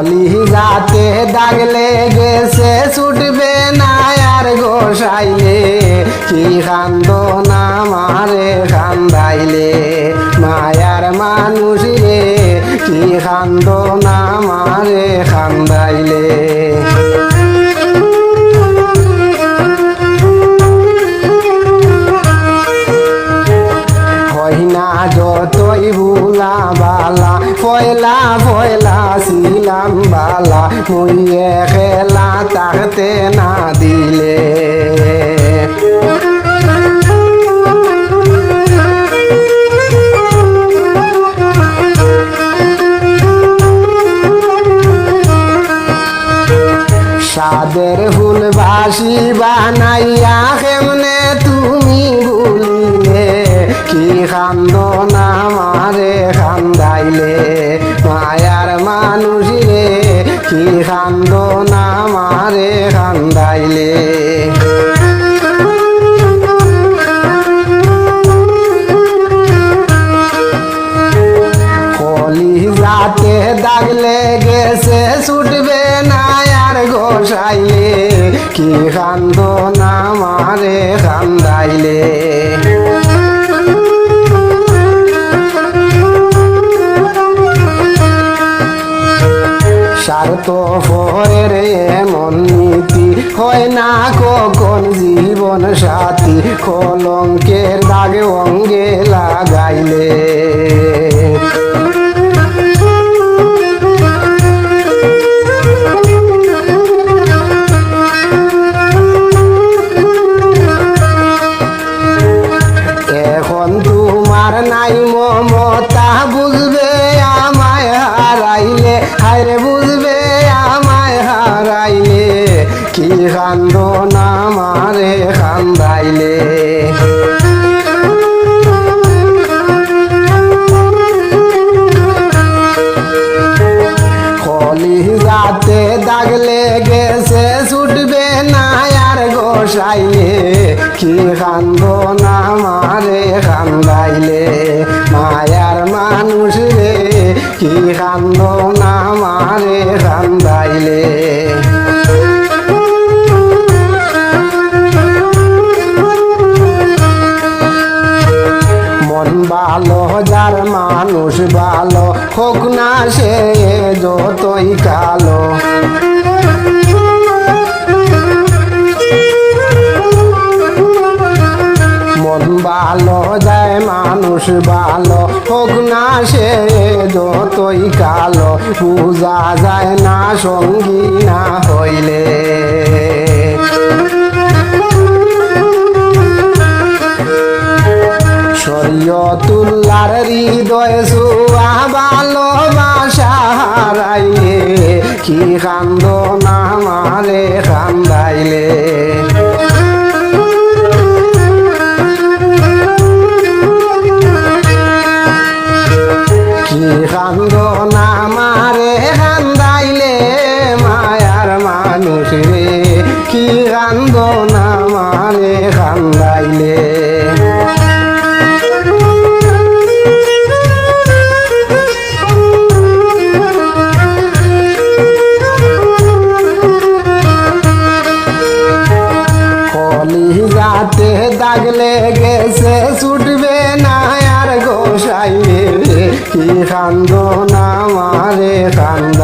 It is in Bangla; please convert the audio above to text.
কলি যাতে দাগ লেগেছে, ছুটবে না আর গোসাইলে। কি কান্দ না মারে কান্দাইলে, মায়ার মানুষ। রে কি কান্দ না মারে কান্দাইলে। মুইয়ে খেলা তাকতে না দিলে। সাদের ফুল বাসি বানাইয়া কেমনে তুমি ভুলিলে কি কান্দ কি কান্দ না মারে কান্দাইলে? কলি যাতে দাগ লেগেছে, ছুটবে না আর গোসাইলে। কি কান্দ না মারে কান্দাইলে স্বার্থ পরের এমন নীতি। হয় না কখন জীবন সাথী? কলঙ্কের দাগে অঙ্গে লাগাইলে। এখন তোমার নাই মমতা, বুঝবে কান্দ না মারে কান্দাইলে। কলি যাতে দাগ লেগেছে, ছুটবে না আর গোসাইলে। কি কান্দ না মারে কান্দাইলে। মায়ার মানুষ রে, কি কান্দ না মারে কান্দাইলে। মন ভালো, যার মানুষ ভালো, হোক না সে যতই কালো। মন ভালো, যায় মানুষ ভালো, হোক না সে যতই কালো, পূজা যায় না, সঙ্গী না হইলে। শরীয়তুল্লার হৃদয় সুয়া ভালোবাসা হারাইলে, কি কান্দ না মারে কান্দাইলে? কি কান্দ না মারে কান্দাইলে, মায়ার মানুষ কি কান্দ না মারে যাতে গেছে ছুটবে না আর গোসাই কি কান্দ না মারে কান্দাইলে